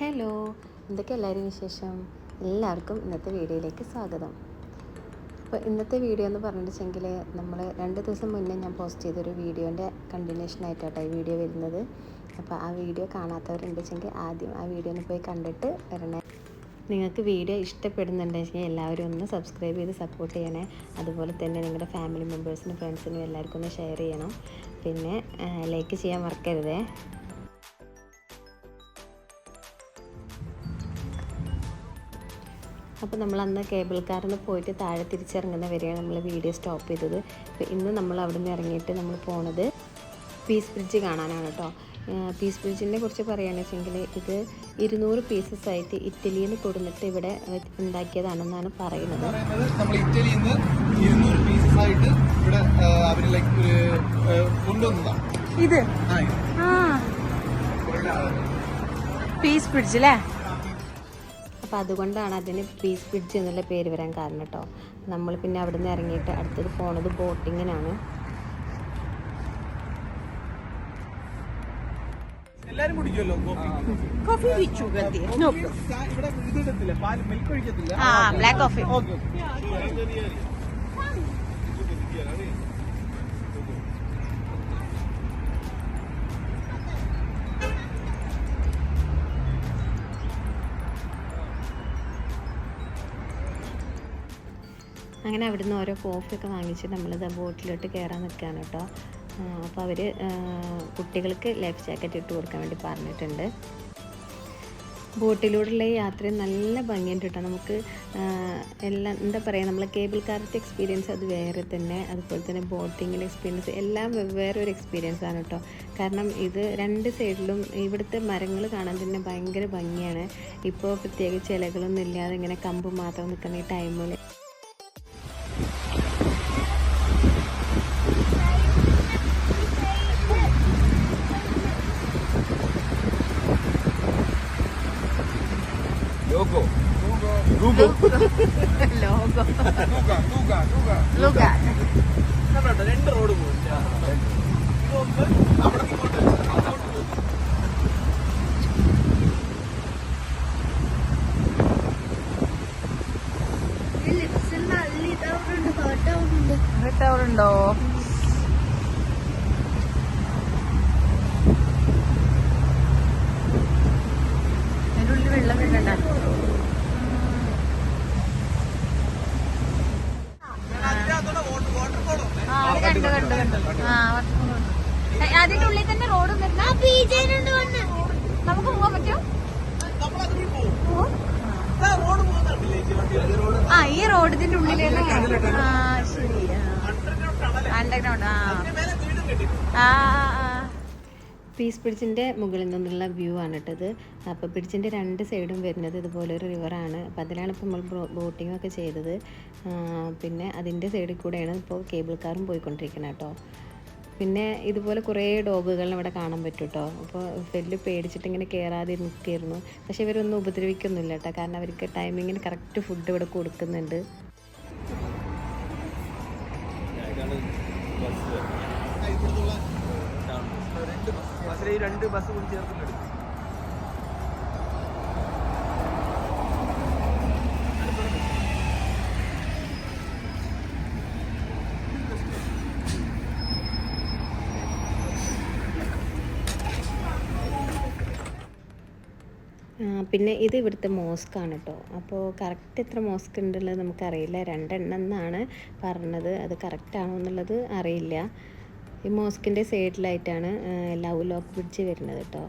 Hello എന്തൊക്കെ എല്ലാവരും വിശേഷം? എല്ലാവർക്കും ഇന്നത്തെ വീഡിയോയിലേക്ക് സ്വാഗതം. അപ്പോൾ ഇന്നത്തെ വീഡിയോ എന്ന് പറഞ്ഞിട്ടുണ്ടെങ്കിൽ നമ്മൾ രണ്ട് ദിവസം മുന്നേ ഞാൻ പോസ്റ്റ് ചെയ്തൊരു വീഡിയോന്റെ കണ്ടിന്യൂഷൻ ആയിട്ടാണ് ഈ വീഡിയോ വരുന്നത്. അപ്പോൾ ആ വീഡിയോ കാണാത്തവരുണ്ടെങ്കിൽ ആദ്യം ആ വീഡിയോ ഒന്ന് പോയി കണ്ടിട്ട് വരണേ. നിങ്ങൾക്ക് വീഡിയോ ഇഷ്ടപ്പെടുന്നുണ്ടെങ്കിൽ എല്ലാവരും ഒന്ന് സബ്സ്ക്രൈബ് ചെയ്ത് സപ്പോർട്ട് ചെയ്യണേ. അതുപോലെ തന്നെ നിങ്ങളുടെ ഫാമിലി മെമ്പേഴ്സിനും ഫ്രണ്ട്സിനും എല്ലാവർക്കും ഒന്ന് ഷെയർ ചെയ്യണം. പിന്നെ ലൈക്ക് ചെയ്യാൻ മറക്കരുതേ. അപ്പോൾ നമ്മൾ അന്ന് കേബിൾ കാറിൽ പോയിട്ട് താഴെ തിരിച്ചിറങ്ങുന്ന വരെയാണ് നമ്മൾ വീഡിയോ സ്റ്റോപ്പ് ചെയ്തത്. അപ്പോൾ ഇന്ന് നമ്മൾ അവിടെ നിന്ന് ഇറങ്ങിയിട്ട് നമ്മൾ പോണത് പീസ് ബ്രിഡ്ജ് കാണാനാണ് കേട്ടോ. പീസ് ബ്രിഡ്ജിനെ കുറിച്ച് പറയുകയാണെന്ന് വെച്ചെങ്കിൽ ഇത് ഇരുന്നൂറ് പീസസ് ആയിട്ട് ഇറ്റലിയിൽ നിന്ന് കൊടുന്നിട്ട് ഇവിടെ ഉണ്ടാക്കിയതാണെന്നാണ് പറയുന്നത്. പറയുന്നത് നമ്മൾ ഇറ്റലിയിൽ നിന്ന് ഇരുന്നൂറ് പീസസ് ആയിട്ട് ഇവിടെ അവർ ലൈക്ക് കൊണ്ടുവന്നതാണ് ഇത്? പീസ് ബ്രിഡ്ജ് അല്ലേ അപ്പോൾ അതുകൊണ്ടാണ് അതിന് പീസ് ബ്രിഡ്ജ് എന്നുള്ള പേര് വരാൻ കാരണം കേട്ടോ നമ്മൾ പിന്നെ അവിടെ നിന്ന് ഇറങ്ങിയിട്ട് അടുത്തത് പോണത് ബോട്ടിങ്ങിനാണ്. എല്ലാരും കുടിക്കുമല്ലോ കോഫി? ഇവിടെ പാൽ മിൽക്ക് ഒഴിക്കത്തില്ല. ആ ബ്ലാക്ക് കോഫി ഓക്കെ അങ്ങനെ അവിടെ നിന്ന് ഓരോ കോഫിയൊക്കെ വാങ്ങിച്ച് നമ്മളിത് ബോട്ടിലോട്ട് കയറാൻ നിൽക്കുകയാണ് കേട്ടോ. അപ്പോൾ അവർ കുട്ടികൾക്ക് ലൈഫ് ജാക്കറ്റ് ഇട്ട് കൊടുക്കാൻ വേണ്ടി പറഞ്ഞിട്ടുണ്ട്. ബോട്ടിലൂടെയുള്ള ഈ യാത്ര നല്ല ഭംഗിയുണ്ട് കേട്ടോ. നമുക്ക് എല്ലാം എന്താ പറയുക നമ്മളെ കേബിൾ കാറിന്റെ എക്സ്പീരിയൻസ് അത് വേറെ തന്നെ അതുപോലെ തന്നെ ബോട്ടിങ്ങിലെ എക്സ്പീരിയൻസ് എല്ലാം വെവ്വേറെ ഒരു എക്സ്പീരിയൻസ് ആണ് കേട്ടോ. കാരണം ഇത് രണ്ട് സൈഡിലും ഇവിടുത്തെ മരങ്ങൾ കാണാൻ തന്നെ ഭയങ്കര ഭംഗിയാണ്. ഇപ്പോൾ പ്രത്യേകിച്ച് ഇലകളൊന്നും ഇല്ലാതെ ഇങ്ങനെ കമ്പ് മാത്രം നിൽക്കുന്ന ഈ ടൈമിൽ രണ്ട് റോഡ് പോകും അവിടെ എന്നിട്ട് അവിടെ ഉണ്ടോ അതിന്റെ ഉള്ളിൽ വെള്ളം കിട്ടണ്ട അതിനകത്തൂടെ വാട്ടർ വാട്ടർ ഫോളോ ആ അത് കണ്ടു കണ്ടു കണ്ടു ആ ഏ, അതിന്റെ ഉള്ളിൽ തന്നെ റോഡും വരുന്ന നമുക്ക് പോകാൻ പറ്റും നമ്മൾ അതിൽ പോകും റോഡ് പോകുന്നുണ്ടല്ലേ ഈ വണ്ടി റോഡ് ആ ഈ റോഡ് ഇതിന്റെ ഉള്ളിലേക്ക് ആ ശരി അണ്ടർഗ്രൗണ്ട് ആ മേലെ വീടും കെട്ടി ആ ആ, ആ പീസ് ബ്രിഡ്ജിന്റെ മുകളിൽ നിന്നുള്ള വ്യൂ ആണ് കേട്ടത് അപ്പോൾ ബ്രിഡ്ജിന്റെ രണ്ട് സൈഡും വരുന്നത് ഇതുപോലെ ഒരു റിവറാണ് അപ്പോൾ അതിലാണ് ഇപ്പോൾ നമ്മൾ ബോട്ടിംഗ് ഒക്കെ ചെയ്തത്. പിന്നെ അതിന്റെ സൈഡിൽ കൂടെയാണ് ഇപ്പോൾ കേബിൾ കാറും പോയിക്കൊണ്ടിരിക്കുന്നത് കേട്ടോ. പിന്നെ ഇതുപോലെ കുറേ ഡോഗുകളെ ഇവിടെ കാണാൻ പറ്റും കേട്ടോ. അപ്പോൾ വലിയ പേടിച്ചിട്ട് ഇങ്ങനെ കയറാതെ നിൽക്കായിരുന്നു പക്ഷേ ഇവരൊന്നും ഉപദ്രവിക്കൊന്നുമില്ല കേട്ടോ. കാരണം അവർക്ക് ടൈമിങ്ങിന് കറക്റ്റ് ഫുഡ് ഇവിടെ കൊടുക്കുന്നുണ്ട്. ബസ്സിലെ ഈ രണ്ട് ബസ് കൂടി ചേർക്കുന്നുണ്ട് പിന്നെ ഇത് ഇവിടുത്തെ ആണ് കേട്ടോ അപ്പോൾ കറക്റ്റ് എത്ര മോസ്ക് ഉണ്ടുള്ളത് നമുക്കറിയില്ല. രണ്ടെണ്ണം എന്നാണ് പറഞ്ഞത്. അത് കറക്റ്റ് ആണോ എന്നുള്ളത് അറിയില്ല. ഈ മോസ്കിന്റെ സൈഡിലായിട്ടാണ് ലവ് ലോക്ക് ബ്രിഡ്ജ് വരുന്നത് കേട്ടോ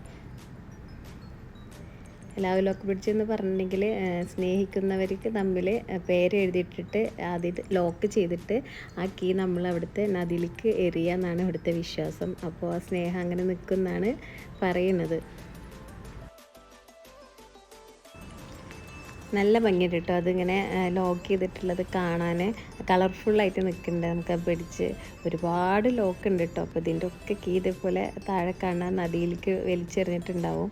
ലവ് ലോക്ക് ബ്രിഡ്ജ് എന്ന് പറഞ്ഞിട്ടുണ്ടെങ്കിൽ സ്നേഹിക്കുന്നവർക്ക് തമ്മിൽ പേര് എഴുതിയിട്ടിട്ട് ആദ്യം ലോക്ക് ചെയ്തിട്ട് ആ കീ നമ്മൾ അവിടുത്തെ നദിയിലേക്ക് എറിയാന്നാണ് ഇവിടുത്തെ വിശ്വാസം. അപ്പോൾ ആ സ്നേഹം അങ്ങനെ നിൽക്കുമെന്നാണ് പറയുന്നത്. നല്ല ഭംഗിയുണ്ട് കേട്ടോ. അതിങ്ങനെ ലോക്ക് ചെയ്തിട്ടുള്ളത് കാണാൻ കളർഫുള്ളായിട്ട് നിൽക്കുന്നുണ്ട്. നമുക്ക് പിടിച്ച് ഒരുപാട് ലോക്ക് ഉണ്ട് കേട്ടോ. അപ്പോൾ ഇതിന്റെ ഒക്കെ കീ പോലെ താഴെ കാണാൻ നദിയിലേക്ക് വലിച്ചെറിഞ്ഞിട്ടുണ്ടാവും.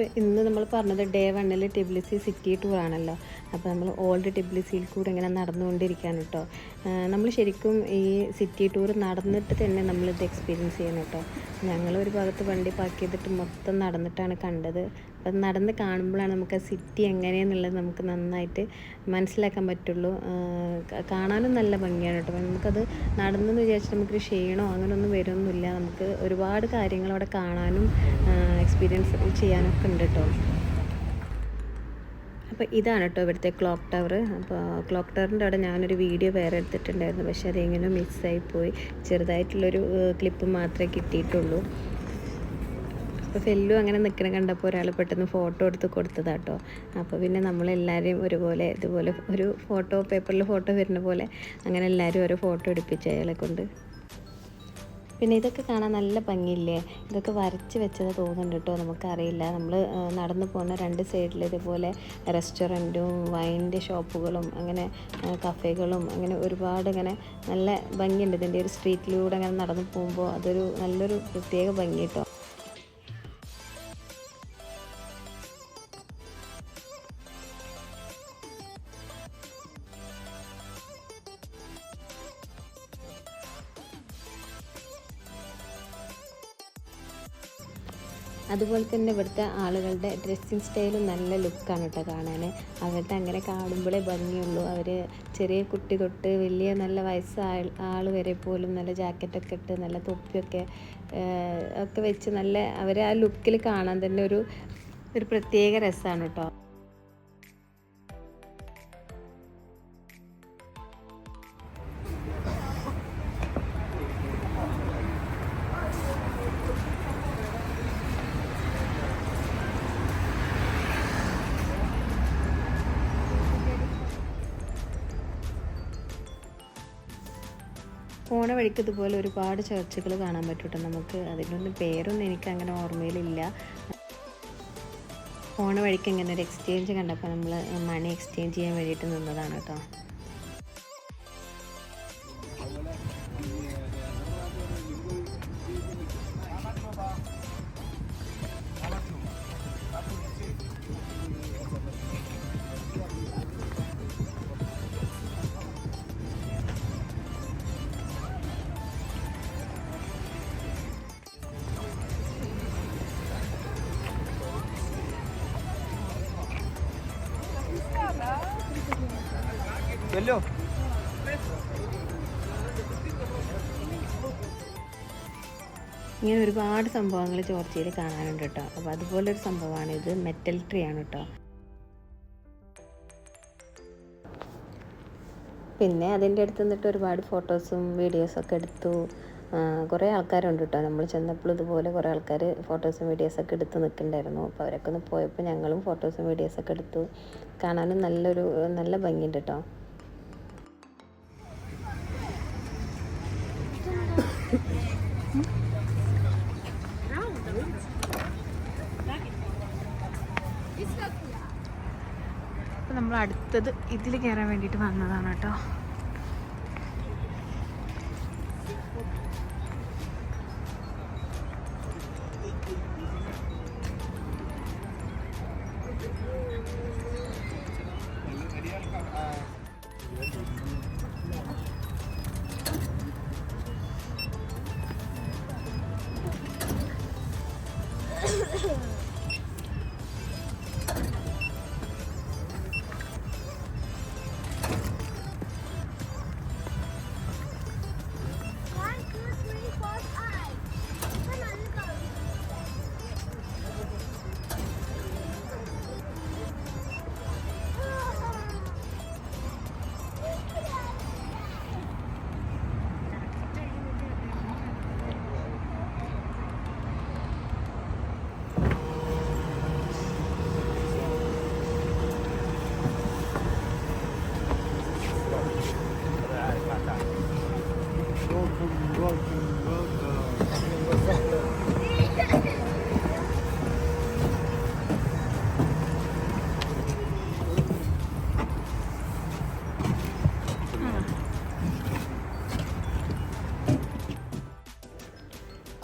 അപ്പോൾ ഇന്ന് നമ്മൾ പറഞ്ഞത് ഡേ വണ്ണിൽ ടിബ്ലിസി സിറ്റി ടൂർ ആണല്ലോ. അപ്പോൾ നമ്മൾ ഓൾഡ് ടിബ്ലിസിയിൽ കൂടെ ഇങ്ങനെ നടന്നുകൊണ്ടിരിക്കുകയാണ് കേട്ടോ നമ്മൾ ശരിക്കും ഈ സിറ്റി ടൂർ നടന്നിട്ട് തന്നെ നമ്മളിത് എക്സ്പീരിയൻസ് ചെയ്യണം കേട്ടോ. ഞങ്ങൾ ഒരു ഭാഗത്ത് വണ്ടി പാർക്ക് ചെയ്തിട്ട് മൊത്തം നടന്നിട്ടാണ് കണ്ടത്. അപ്പം നടന്ന് കാണുമ്പോഴാണ് നമുക്ക് ആ സിറ്റി എങ്ങനെയെന്നുള്ളത് നമുക്ക് നന്നായിട്ട് മനസ്സിലാക്കാൻ പറ്റുള്ളൂ. കാണാനും നല്ല ഭംഗിയാണ് കേട്ടോ. നമുക്കത് നടന്നെന്ന് വിചാരിച്ചിട്ട് നമുക്ക് ക്ഷീണോ അങ്ങനെയൊന്നും വരുമൊന്നുമില്ല. നമുക്ക് ഒരുപാട് കാര്യങ്ങൾ അവിടെ കാണാനും എക്സ്പീരിയൻസ് ചെയ്യാനൊക്കെ ഉണ്ട് കേട്ടോ. അപ്പോൾ ഇതാണ് കേട്ടോ ഇവിടുത്തെ ക്ലോക്ക് ടവർ അപ്പോൾ ക്ലോക്ക് ടവറിന്റെ അവിടെ ഞാനൊരു വീഡിയോ വേറെ എടുത്തിട്ടുണ്ടായിരുന്നു. പക്ഷേ അതെങ്ങനെ മിസ്സായി പോയി. ചെറുതായിട്ടുള്ളൊരു ക്ലിപ്പ് മാത്രമേ കിട്ടിയിട്ടുള്ളൂ. അപ്പോൾ ഫെല്ലു അങ്ങനെ നിൽക്കണ കണ്ടപ്പോൾ ഒരാൾ പെട്ടെന്ന് ഫോട്ടോ എടുത്ത് കൊടുത്തതാട്ടോ അപ്പോൾ പിന്നെ നമ്മളെല്ലാവരെയും ഒരുപോലെ ഇതുപോലെ ഒരു ഫോട്ടോ പേപ്പറിൽ ഫോട്ടോ വരുന്ന പോലെ അങ്ങനെ എല്ലാവരും ഓരോ ഫോട്ടോ എടുപ്പിച്ചു അയാളെ കൊണ്ട് പിന്നെ ഇതൊക്കെ കാണാൻ നല്ല ഭംഗിയില്ലേ? ഇതൊക്കെ വരച്ച് വെച്ചത് തോന്നുന്നുണ്ട് കേട്ടോ. നമുക്കറിയില്ല. നമ്മൾ നടന്നു പോകുന്ന രണ്ട് സൈഡിൽ ഇതുപോലെ റെസ്റ്റോറന്റും വൈന്റെ ഷോപ്പുകളും അങ്ങനെ കഫേകളും അങ്ങനെ ഒരുപാട് ഇങ്ങനെ നല്ല ഭംഗിയുണ്ട്. ഇതിന്റെ ഒരു സ്ട്രീറ്റിലൂടെ അങ്ങനെ നടന്നു പോകുമ്പോൾ അതൊരു നല്ലൊരു പ്രത്യേക ഭംഗി കേട്ടോ. അതുപോലെ തന്നെ ഇവിടുത്തെ ആളുകളുടെ ഡ്രസ്സിങ് സ്റ്റൈലും നല്ല ലുക്കാണ് കേട്ടോ കാണാൻ അവരുടെ അങ്ങനെ കാണുമ്പോഴേ ഭംഗിയുള്ളൂ. അവർ ചെറിയ കുട്ടി തൊട്ട് വലിയ നല്ല വയസ്സായ ആൾ വരെ പോലും നല്ല ജാക്കറ്റൊക്കെ ഇട്ട് നല്ല തൊപ്പിയൊക്കെ ഒക്കെ വെച്ച് നല്ല അവരെ ആ ലുക്കിൽ കാണാൻ തന്നെ ഒരു ഒരു പ്രത്യേക രസമാണ് കേട്ടോ. പോണ വഴിക്ക് ഇതുപോലെ ഒരുപാട് ചർച്ചകൾ കാണാൻ പറ്റൂട്ടോ. നമുക്ക് അതിനൊന്നും പേരൊന്നും എനിക്ക് അങ്ങനെ ഓർമ്മയിലില്ല. പോണ വഴിക്ക് ഇങ്ങനെ ഒരു എക്സ്ചേഞ്ച് കണ്ടപ്പോൾ നമ്മൾ മണി എക്സ്ചേഞ്ച് ചെയ്യാൻ വേണ്ടിയിട്ട് നിന്നതാണ് കേട്ടോ. വല്ലോ ഇങ്ങനെ ഒരുപാട് സംഭവങ്ങൾ ചോർച്ചയിൽ കാണാനുണ്ട് കേട്ടോ. അപ്പോൾ അതുപോലൊരു സംഭവമാണ് ഇത്. മെറ്റൽ ട്രീ ആണ് കേട്ടോ. പിന്നെ അതിന്റെ അടുത്ത് നിന്നിട്ട് ഒരുപാട് ഫോട്ടോസും വീഡിയോസൊക്കെ എടുത്തു. കുറേ ആൾക്കാരുണ്ട് കേട്ടോ. നമ്മൾ ചെന്നപ്പോൾ ഇതുപോലെ കുറേ ആൾക്കാർ ഫോട്ടോസും വീഡിയോസൊക്കെ എടുത്ത് നിൽക്കുന്നുണ്ടായിരുന്നു. അപ്പോൾ അവരൊക്കെ ഒന്ന് പോയപ്പോൾ ഞങ്ങളും ഫോട്ടോസും വീഡിയോസൊക്കെ എടുത്തു. കാണാനും നല്ലൊരു നല്ല ഭംഗിയുണ്ട് കേട്ടോ. അപ്പോൾ നമ്മൾ അടുത്തത് ഇതിൽ കയറാൻ വേണ്ടിയിട്ട് വന്നതാണ് കേട്ടോ.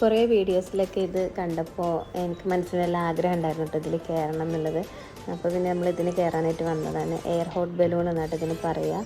കുറേ വീഡിയോസിലൊക്കെ ഇത് കണ്ടപ്പോൾ എനിക്ക് മനസ്സിൽ നല്ല ആഗ്രഹം ഉണ്ടായിരുന്നു കേട്ടോ ഇതിൽ കയറണം എന്നുള്ളത്. അപ്പോൾ പിന്നെ നമ്മൾ ഇതിന് കയറാനായിട്ട് വന്നതാണ്. എയർ ഹോട്ട് ബലൂൺ എന്നായിട്ട് ഇതിന് പറയുക.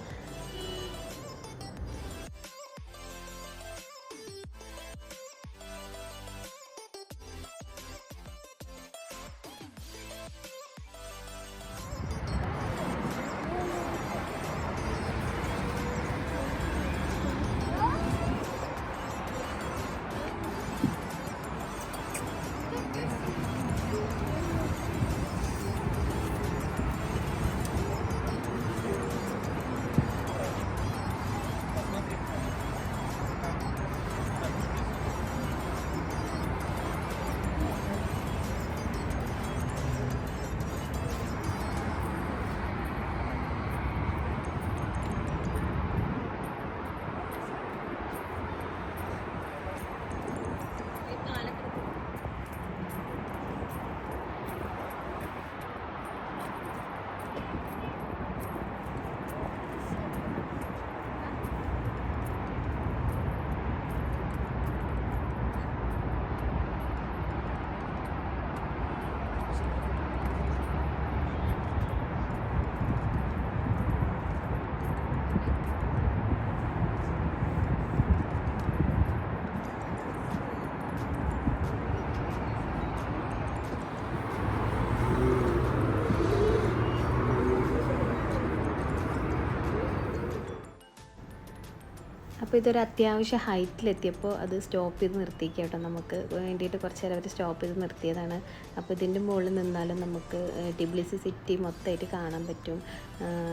അപ്പോൾ ഇതൊരു അത്യാവശ്യ ഹൈറ്റിലെത്തിയപ്പോൾ അത് സ്റ്റോപ്പ് ചെയ്ത് നിർത്തിക്കുക കേട്ടോ നമുക്ക്. വേണ്ടിയിട്ട് കുറച്ച് നേരം അവർ സ്റ്റോപ്പ് ചെയ്ത് നിർത്തിയതാണ്. അപ്പോൾ ഇതിന്റെ മുകളിൽ നിന്നാലും നമുക്ക് ടിബ്ലിസി സിറ്റി മൊത്തമായിട്ട് കാണാൻ പറ്റും.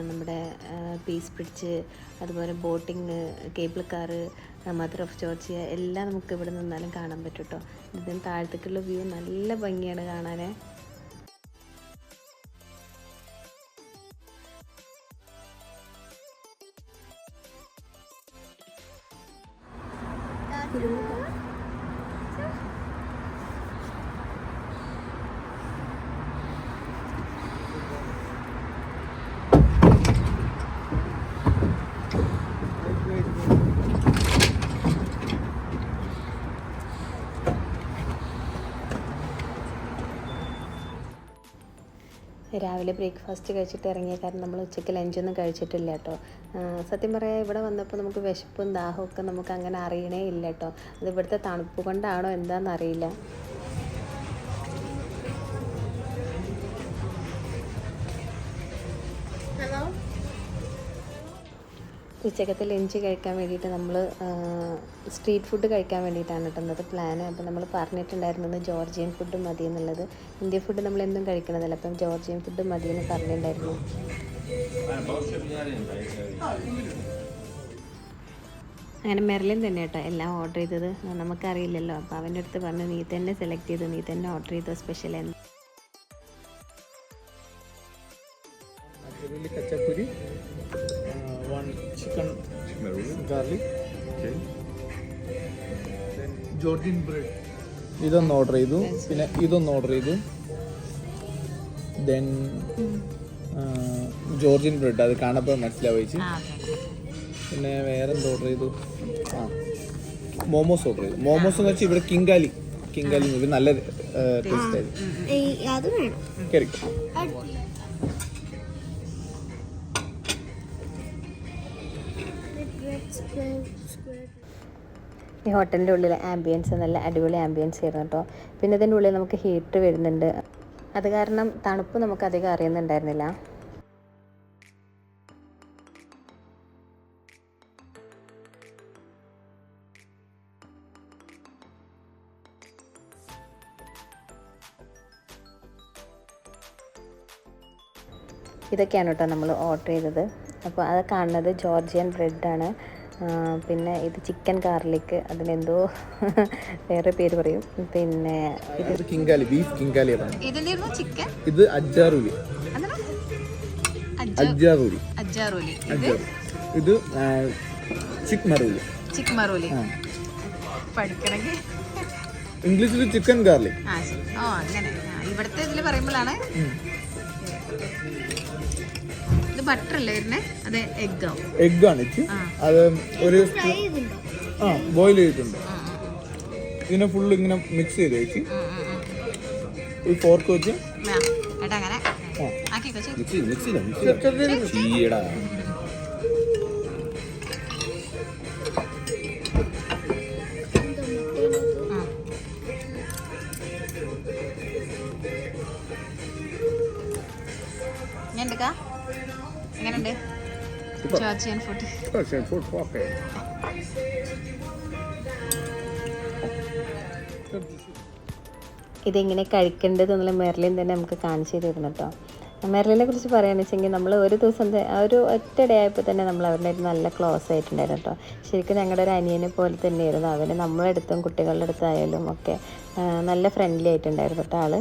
നമ്മുടെ പീസ് ബ്രിഡ്ജ് അതുപോലെ boating cable car mother of Georgia എല്ലാം നമുക്ക് ഇവിടെ നിന്നാലും കാണാൻ പറ്റും കേട്ടോ. ഇതിന് താഴത്തേക്കുള്ള വ്യൂ നല്ല ഭംഗിയാണ് കാണാൻ രാവിലെ ബ്രേക്ക്ഫാസ്റ്റ് കഴിച്ചിട്ട് ഇറങ്ങിയ കാരണം നമ്മൾ ഉച്ചയ്ക്ക് ലഞ്ചൊന്നും കഴിച്ചിട്ടില്ല കേട്ടോ. സത്യം പറയാം ഇവിടെ വന്നപ്പോൾ നമുക്ക് വിശപ്പും ദാഹവും ഒക്കെ നമുക്ക് അങ്ങനെ അറിയണേ ഇല്ല കേട്ടോ. അത് ഇവിടുത്തെ തണുപ്പ് കൊണ്ടാണോ എന്താണെന്ന് ഉച്ചക്കത്തെ ലഞ്ച് കഴിക്കാൻ വേണ്ടിയിട്ട് നമ്മൾ സ്ട്രീറ്റ് ഫുഡ് കഴിക്കാൻ വേണ്ടിയിട്ടാണ് കേട്ടോ ഇന്നത്തെ പ്ലാൻ അപ്പോൾ നമ്മൾ പറഞ്ഞിട്ടുണ്ടായിരുന്നത് ജോർജിയൻ ഫുഡ് മതി എന്നുള്ളത്. ഇന്ത്യൻ ഫുഡ് നമ്മൾ എന്നും കഴിക്കണതല്ല അപ്പം ജോർജിയൻ ഫുഡ് മതി എന്ന് പറഞ്ഞിട്ടുണ്ടായിരുന്നു. അങ്ങനെ മെർലിൻ തന്നെ കേട്ടോ എല്ലാം ഓർഡർ ചെയ്തത്. നമുക്കറിയില്ലല്ലോ. അപ്പോൾ അവന്റെ അടുത്ത് പറഞ്ഞു നീ തന്നെ സെലക്ട് ചെയ്തു? നീ തന്നെ ഓർഡർ ചെയ്തോ സ്പെഷ്യൽ എന്ന്? Garlic. Then Jordan bread. ഇതൊന്ന് ഓർഡർ ചെയ്തു. പിന്നെ ഇതൊന്ന് ഓർഡർ ചെയ്തു. ദെൻ ജോർജിൻ ബ്രെഡ് അത് കാണപ്പോൾ മനസ്സിലാവിച്ചു പിന്നെ വേറെ എന്ത് ഓർഡർ ചെയ്തു? ആ മോമോസ് ഓർഡർ ചെയ്തു. മോമോസ് എന്ന് വെച്ചാൽ ഇവിടെ കിങ്കാലി കിങ്കാലി നല്ല ടേസ്റ്റ് ആയിരുന്നു ഈ ഹോട്ടലിന്റെ ഉള്ളിൽ ആംബിയൻസ് നല്ല അടിപൊളി ആംബിയൻസ് ആയിരുന്നു കേട്ടോ. പിന്നെ ഇതിന്റെ ഉള്ളിൽ നമുക്ക് ഹീറ്റർ വരുന്നുണ്ട്. അത് കാരണം തണുപ്പ് നമുക്ക് അധികം അറിയുന്നുണ്ടായിരുന്നില്ല. ഇതൊക്കെയാണ് കേട്ടോ നമ്മൾ ഓർഡർ ചെയ്തത്. അപ്പോൾ അത് കാണുന്നത് ജോർജിയൻ ബ്രെഡാണ്. പിന്നെ ഇത് ചിക്കൻ ഗാർലിക് അതിനെന്തോ വേറെ പേര് പറയും. പിന്നെ ഇത് കിങ്കാലി ബീഫ് കിങ്കാലി ഇതിന്റെ ചിക്കൻ? ഇത് അജ്ജാറുലി. അജ്ജാറുലി. അജാറൂലി അജ്ജാറു ഇത് ചിക്ക് മറൂലി ചിക്കൻ മറൂലി പഠിക്കണമെങ്കിൽ ഇംഗ്ലീഷിൽ ചിക്കൻ ഗാർലിക്. ആ ഓ അങ്ങനെ. ഇവിടുത്തെ ഇതിൽ പറയുമ്പോഴാണ് ബട്ടർ അല്ലേ വരുന്നേ? അതെ എഗ്ഗോ എഗ് ആണ് അത് ഒരു ആ ബോയിൽ ചെയ്തിട്ടുണ്ട്. ഇതിനെ ഫുള്ള് ഇങ്ങനെ മിക്സ് ചെയ്ത് വെച്ച്. ഈ ഫോർക്ക് വെച്ച്. മിക്സ് ചെയ്ത് മിക്സ് ചെയ്ത ചോച്ചിയൻ ഫുഡ് ഇതെങ്ങനെ കഴിക്കേണ്ടത് എന്നുള്ള മെർലിൻ തന്നെ നമുക്ക് കാണിച്ചു തരുന്നു കേട്ടോ. മെർലിനെ കുറിച്ച് പറയുകയാണെന്ന് വെച്ചെങ്കിൽ നമ്മൾ ഒരു ദിവസം ഒരു ഒറ്റ ഡേ ആയപ്പോൾ തന്നെ നമ്മൾ അവരുടെ അടുത്ത് നല്ല ക്ലോസ് ആയിട്ടുണ്ടായിരുന്നു കേട്ടോ. ശരിക്കും ഞങ്ങളുടെ ഒരു അനിയനെ പോലെ തന്നെയായിരുന്നു. അവന് നമ്മളെ അടുത്തും കുട്ടികളുടെ അടുത്തായാലും ഒക്കെ നല്ല ഫ്രണ്ട്ലി ആയിട്ടുണ്ടായിരുന്നു കേട്ടോ ആൾ.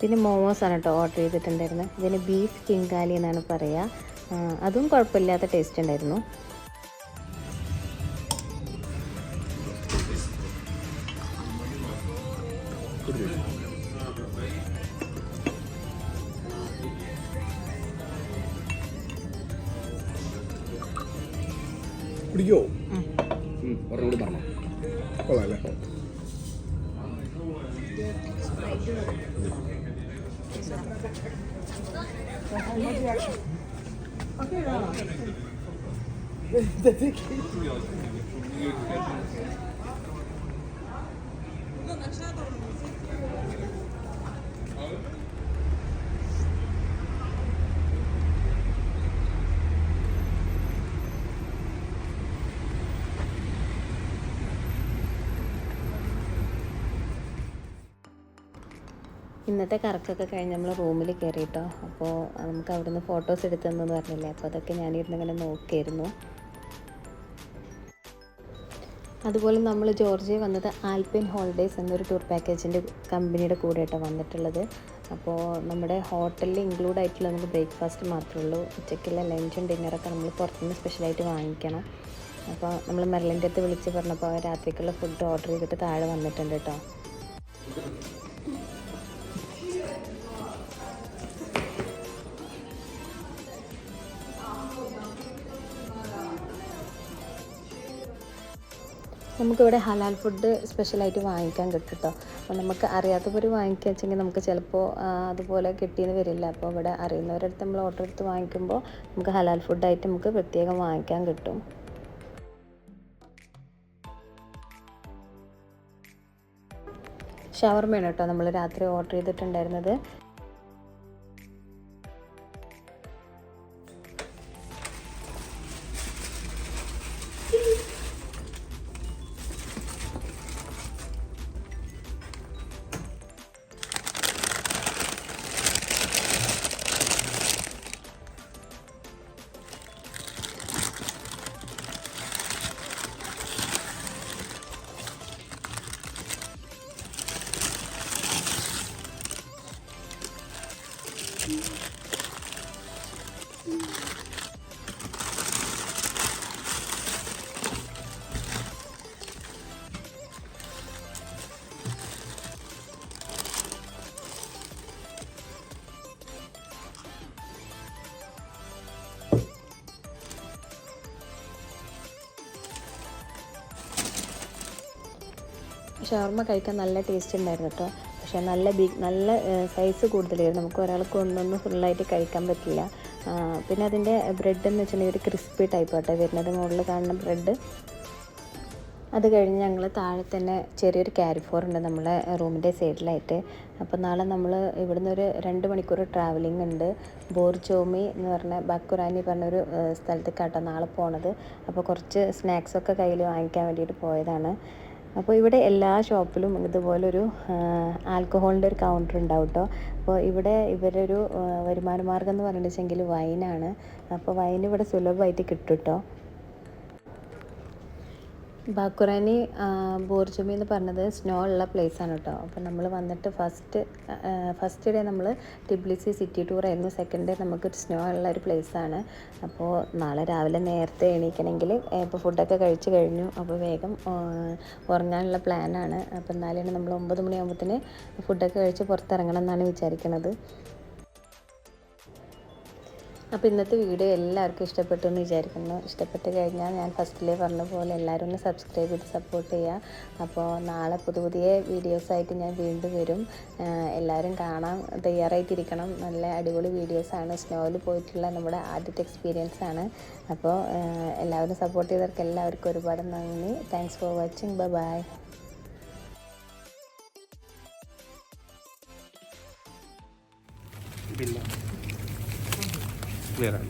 പിന്നെ മോമോസാണ് ആണ് കേട്ടോ ഓർഡർ ചെയ്തിട്ടുണ്ടായിരുന്നത് ഇതിന് ബീഫ് കിങ്കാലി എന്നാണ് പറയുക അതും കുഴപ്പമില്ലാത്ത ടേസ്റ്റ് ഉണ്ടായിരുന്നു. പിടിക്കോ? ഒരെണ്ണോട് പറഞ്ഞു. Dedik. Buradan. ഇന്നത്തെ കറക്കൊക്കെ കഴിഞ്ഞ് നമ്മൾ റൂമിൽ കയറി കേട്ടോ അപ്പോൾ നമുക്ക് അവിടുന്ന് ഫോട്ടോസ് എടുത്തെന്ന് പറഞ്ഞില്ലേ? അപ്പോൾ അതൊക്കെ ഞാനിരുന്ന് ഇങ്ങനെ നോക്കിയിരുന്നു. അതുപോലെ നമ്മൾ ജോർജിയ വന്നത് ആൽപിൻ ഹോളിഡേയ്സ് എന്നൊരു ടൂർ പാക്കേജിന്റെ കമ്പനിയുടെ കൂടെ ആയിട്ടാണ് വന്നിട്ടുള്ളത്. അപ്പോൾ നമ്മുടെ ഹോട്ടലിൽ ഇൻക്ലൂഡ് ആയിട്ടുള്ള നമുക്ക് ബ്രേക്ക്ഫാസ്റ്റ് മാത്രമേ ഉള്ളൂ. ഉച്ചയ്ക്കുള്ള ലഞ്ചും ഡിന്നറൊക്കെ നമ്മൾ പുറത്തുനിന്ന് സ്പെഷ്യലായിട്ട് വാങ്ങിക്കണം. അപ്പോൾ നമ്മൾ മെർലിന്റെ അടുത്ത് വിളിച്ച് പറഞ്ഞപ്പോൾ രാത്രിക്കുള്ള ഫുഡ് ഓർഡർ ചെയ്തിട്ട് താഴെ വന്നിട്ടുണ്ട് കേട്ടോ നമുക്കിവിടെ ഹലാൽ ഫുഡ് സ്പെഷ്യലായിട്ട് വാങ്ങിക്കാൻ കിട്ടും കേട്ടോ അപ്പോൾ നമുക്ക് അറിയാത്തവർ വാങ്ങിക്കുക വെച്ചെങ്കിൽ നമുക്ക് ചിലപ്പോൾ അതുപോലെ കിട്ടിയെന്ന് വരില്ല. അപ്പോൾ ഇവിടെ അറിയുന്നവരടുത്ത് നമ്മൾ ഓർഡർ എടുത്ത് വാങ്ങിക്കുമ്പോൾ നമുക്ക് ഹലാൽ ഫുഡായിട്ട് നമുക്ക് പ്രത്യേകം വാങ്ങിക്കാൻ കിട്ടും. ഷവർമയാണ് കേട്ടോ നമ്മൾ രാത്രി ഓർഡർ ചെയ്തിട്ടുണ്ടായിരുന്നത്. ഷവർമ്മ കഴിക്കാൻ നല്ല ടേസ്റ്റ് ഉണ്ടായിരുന്നു കേട്ടോ പക്ഷേ നല്ല ബിഗ് നല്ല സൈസ് കൂടുതലായിരുന്നു. നമുക്ക് ഒരാൾക്ക് ഒന്നൊന്നും ഫുള്ളായിട്ട് കഴിക്കാൻ പറ്റില്ല. പിന്നെ അതിന്റെ ബ്രെഡ് എന്ന് വെച്ചിട്ടുണ്ടെങ്കിൽ ഒരു ക്രിസ്പി ടൈപ്പ് ആട്ടോ വരുന്നത്. മുകളിൽ കാണുന്ന ബ്രെഡ് അത് കഴിഞ്ഞ് ഞങ്ങൾ താഴെ തന്നെ ചെറിയൊരു ക്യാരിഫോർ ഉണ്ട് നമ്മളെ റൂമിന്റെ സൈഡിലായിട്ട്. അപ്പോൾ നാളെ നമ്മൾ ഇവിടുന്ന് ഒരു രണ്ട് മണിക്കൂർ ട്രാവലിംഗ് ഉണ്ട്. ബോർചോമി എന്ന് പറഞ്ഞ ബക്കുറാനി പറഞ്ഞൊരു സ്ഥലത്തേക്കാട്ടോ നാളെ പോണത്. അപ്പോൾ കുറച്ച് സ്നാക്സൊക്കെ കയ്യിൽ വാങ്ങിക്കാൻ വേണ്ടിയിട്ട് പോയതാണ്. അപ്പോൾ ഇവിടെ എല്ലാ ഷോപ്പിലും ഇതുപോലൊരു ആൽക്കഹോളിന്റെ ഒരു കൗണ്ടർ ഉണ്ടാവും കേട്ടോ അപ്പോൾ ഇവിടെ ഇവരൊരു വരുമാന മാർഗം എന്ന് പറഞ്ഞിട്ടുണ്ടെങ്കിൽ വൈനാണ്. അപ്പോൾ വൈൻ ഇവിടെ സുലഭമായിട്ട് കിട്ടും കേട്ടോ ബാക്കുറാനി ബോർജുമി എന്ന് പറഞ്ഞത് സ്നോ ഉള്ള place ആണ് കേട്ടോ അപ്പോൾ നമ്മൾ വന്നിട്ട് ഫസ്റ്റ് ഫസ്റ്റ് ഡേ നമ്മൾ ടിബ്ലിസി സിറ്റി ടൂർ ആയിരുന്നു. സെക്കൻഡ് ഡേ നമുക്ക് സ്നോ ഉള്ള ഒരു place ആണ്. അപ്പോൾ നാളെ രാവിലെ നേരത്തെ എണീക്കണമെങ്കിൽ ഇപ്പോൾ ഫുഡൊക്കെ കഴിച്ച് കഴിഞ്ഞു. അപ്പോൾ വേഗം ഉറങ്ങാനുള്ള പ്ലാനാണ് അപ്പോൾ എന്നാലാണ് നമ്മൾ ഒമ്പത് മണിയാകുമ്പോഴത്തേന് ഫുഡൊക്കെ കഴിച്ച് പുറത്തിറങ്ങണം എന്നാണ് വിചാരിക്കുന്നത് അപ്പോൾ ഇന്നത്തെ വീഡിയോ എല്ലാവർക്കും ഇഷ്ടപ്പെട്ടു എന്ന് വിചാരിക്കുന്നു. ഇഷ്ടപ്പെട്ട് കഴിഞ്ഞാൽ ഞാൻ ഫസ്റ്റിലേ പറഞ്ഞ പോലെ എല്ലാവരും ഒന്ന് സബ്സ്ക്രൈബ് ചെയ്ത് സപ്പോർട്ട് ചെയ്യുക. അപ്പോൾ നാളെ പുതിയ പുതിയ വീഡിയോസായിട്ട് ഞാൻ വീണ്ടും വരും. എല്ലാവരും കാണാൻ തയ്യാറായിട്ടിരിക്കണം. നല്ല അടിപൊളി വീഡിയോസാണ് സ്നോയിൽ പോയിട്ടുള്ള നമ്മുടെ ആദ്യത്തെ എക്സ്പീരിയൻസ് ആണ്. അപ്പോൾ എല്ലാവരും സപ്പോർട്ട് ചെയ്തവർക്ക് എല്ലാവർക്കും ഒരുപാട് നന്ദി. Thanks for watching bye bye വേറെ